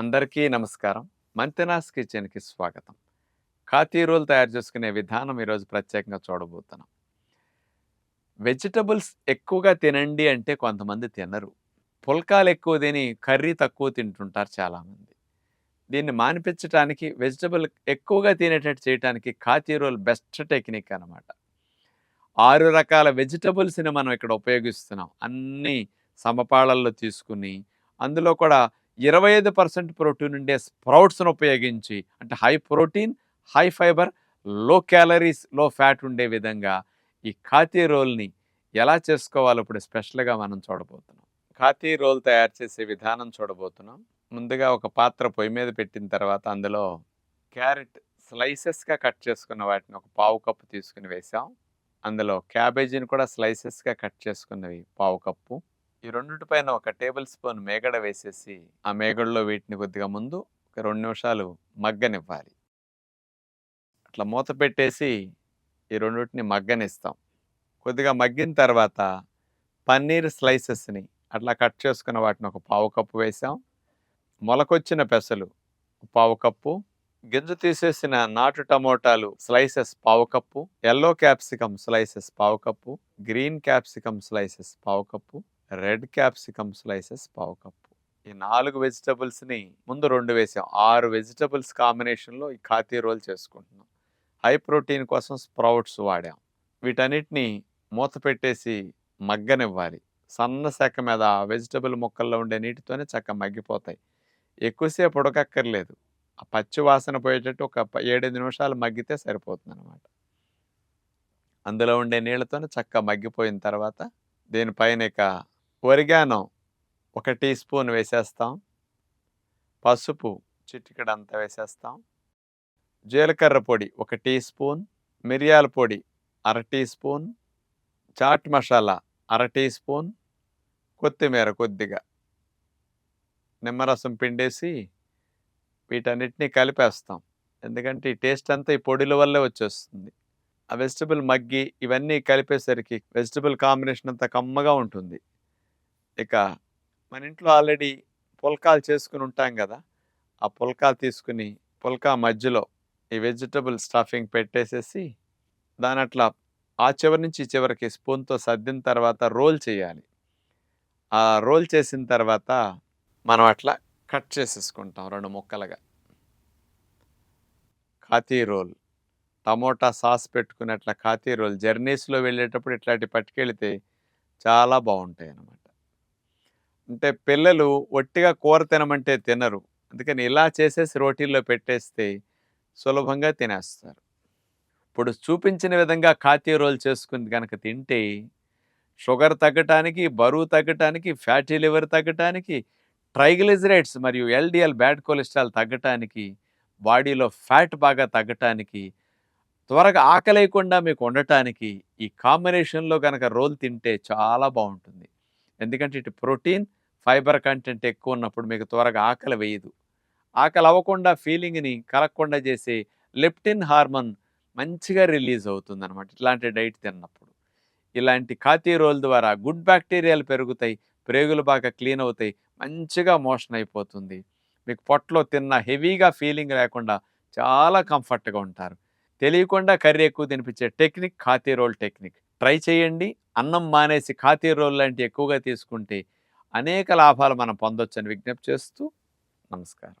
అందరికీ నమస్కారం. మంతెనాస్ కిచెన్కి స్వాగతం. కాతీ రోల్ తయారు చేసుకునే విధానం ఈరోజు ప్రత్యేకంగా చూడబోతున్నాం. వెజిటబుల్స్ ఎక్కువగా తినండి అంటే కొంతమంది తినరు. పుల్కాలు ఎక్కువ తిని కర్రీ తక్కువ తింటుంటారు చాలామంది. దీన్ని మానిపించడానికి వెజిటబుల్ ఎక్కువగా తినేటట్టు చేయడానికి కాతీ రోల్ బెస్ట్ టెక్నిక్ అనమాట ఆరు రకాల వెజిటబుల్స్ని మనం ఇక్కడ ఉపయోగిస్తున్నాం. అన్నీ సమపాళల్లో తీసుకుని అందులో కూడా ఇరవై ఐదు పర్సెంట్ ప్రోటీన్ ఉండే స్ప్రౌట్స్ను ఉపయోగించి అంటే హై ప్రోటీన్ హై ఫైబర్లో క్యాలరీస్లో ఫ్యాట్ ఉండే విధంగా ఈ ఖాతీ రోల్ని ఎలా చేసుకోవాలో? ఇప్పుడు స్పెషల్గా మనం చూడబోతున్నాం. ఖాతీ రోల్ తయారు చేసే విధానం చూడబోతున్నాం. ముందుగా ఒక పాత్ర పొయ్యి మీద పెట్టిన తర్వాత అందులో క్యారెట్ స్లైసెస్గా కట్ చేసుకున్న వాటిని ఒక పావు కప్పు తీసుకుని వేసాం. అందులో క్యాబేజీని కూడా స్లైసెస్గా కట్ చేసుకున్నవి పావు కప్పు. ఈ రెండింటి పైన ఒక టేబుల్ స్పూన్ మేగడ వేసేసి ఆ మేగడలో వీటిని కొద్దిగా ముందు ఒక రెండు నిమిషాలు మగ్గనివ్వాలి. అట్లా మూత పెట్టేసి ఈ రెండింటిని మగ్గనిస్తాం. కొద్దిగా మగ్గిన తర్వాత పన్నీర్ స్లైసెస్ని అట్లా కట్ చేసుకున్న వాటిని ఒక పావు కప్పు వేసాం. మొలకొచ్చిన పెసలు పావు కప్పు. గింజ తీసేసిన నాటు టమోటాలు స్లైసెస్ పావు కప్పు. ఎల్లో క్యాప్సికమ్ స్లైసెస్ పావు కప్పు. గ్రీన్ క్యాప్సికమ్ స్లైసెస్ పావు కప్పు. రెడ్ క్యాప్సికమ్ స్లైసెస్ పావు కప్పు. ఈ నాలుగు వెజిటబుల్స్ని ముందు రెండు వేసాం. ఆరు వెజిటబుల్స్ కాంబినేషన్లో ఈ ఖాతీ రోల్ చేసుకుంటున్నాం. హై ప్రోటీన్ కోసం స్ప్రౌట్స్ వాడాం. వీటన్నిటిని మూత పెట్టేసి మగ్గనివ్వాలి. సన్న శాఖ మీద వెజిటబుల్ మొక్కల్లో ఉండే నీటితోనే చక్క మగ్గిపోతాయి. ఎక్కువసేపు ఉడకక్కర్లేదు. ఆ పచ్చి వాసన పోయేటట్టు ఒక ఏడెనిమిది నిమిషాలు మగ్గితే సరిపోతుంది అనమాట అందులో ఉండే నీళ్ళతోనే చక్క మగ్గిపోయిన తర్వాత దీనిపైన ఇక ఒరిగానో ఒక టీ స్పూన్ వేసేస్తాం. పసుపు చిటికడంతా వేసేస్తాం. జీలకర్ర పొడి ఒక టీ స్పూన్ మిరియాల పొడి అర టీ స్పూన్ చాట్ మసాలా అర టీ స్పూన్ కొత్తిమీర కొద్దిగా. నిమ్మరసం పిండేసి వీటన్నిటిని కలిపేస్తాం. ఎందుకంటే ఈ టేస్ట్ అంతా ఈ పొడిల వల్లే వచ్చేస్తుంది. ఆ వెజిటబుల్ మగ్గి ఇవన్నీ కలిపేసరికి వెజిటబుల్ కాంబినేషన్ అంతా కమ్మగా ఉంటుంది. ఇక మన ఇంట్లో ఆల్రెడీ పుల్కాలు చేసుకుని ఉంటాం కదా ఆ పుల్కాలు తీసుకుని పుల్కా మధ్యలో ఈ వెజిటబుల్ స్టఫింగ్ పెట్టేసేసి దాని అట్లా ఆ చివరి నుంచి చివరికి స్పూన్తో సర్దిన తర్వాత రోల్ చేయాలి. ఆ రోల్ చేసిన తర్వాత మనం అట్లా కట్ చేసేసుకుంటాం రెండు ముక్కలుగా. ఖాతీ రోల్ టమోటా సాస్ పెట్టుకుని అట్లా ఖాతీ రోల్ జర్నీస్లో వెళ్ళేటప్పుడు ఇట్లాంటి పట్టుకెళితే చాలా బాగుంటాయి అన్నమాట అంటే పిల్లలు ఒట్టిగా కూర తినమంటే తినరు. అందుకని ఇలా చేసేసి రోటీల్లో పెట్టేస్తే సులభంగా తినేస్తారు. ఇప్పుడు చూపించిన విధంగా కాతీ రోల్ చేసుకుని కనుక తింటే షుగర్ తగ్గటానికి బరువు తగ్గటానికి ఫ్యాటీ లివర్ తగ్గటానికి ట్రైగ్లిజరైడ్స్ మరియు ఎల్డిఎల్ బ్యాడ్ కొలెస్ట్రాల్ తగ్గటానికి బాడీలో ఫ్యాట్ బాగా తగ్గటానికి త్వరగా ఆకలేయకుండా మీకు ఉండటానికి ఈ కాంబినేషన్లో కనుక రోల్ తింటే చాలా బాగుంటుంది. ఎందుకంటే ఇటు ప్రోటీన్ ఫైబర్ కంటెంట్ ఎక్కువ ఉన్నప్పుడు మీకు త్వరగా ఆకలి వేయదు. ఆకలి అవ్వకుండా ఫీలింగ్ని కలగకుండా చేసే లెప్టిన్ హార్మోన్ మంచిగా రిలీజ్ అవుతుంది అనమాట ఇట్లాంటి డైట్ తిన్నప్పుడు. ఇలాంటి ఖాతీ రోల్ ద్వారా గుడ్ బ్యాక్టీరియాలు పెరుగుతాయి ప్రేగులు బాగా క్లీన్ అవుతాయి మంచిగా మోషన్ అయిపోతుంది. మీకు పొట్టలో తిన్న హెవీగా ఫీలింగ్ లేకుండా చాలా కంఫర్ట్గా ఉంటారు. తెలియకుండా కర్రీ ఎక్కువ తినిపించే technique kathi roll technique. Try చేయండి. అన్నం మానేసి ఖాతీ రోల్ లాంటి ఎక్కువగా తీసుకుంటే అనేక లాభాలు మనం పొందొచ్చని విజ్ఞప్తి చేస్తూ నమస్కారం.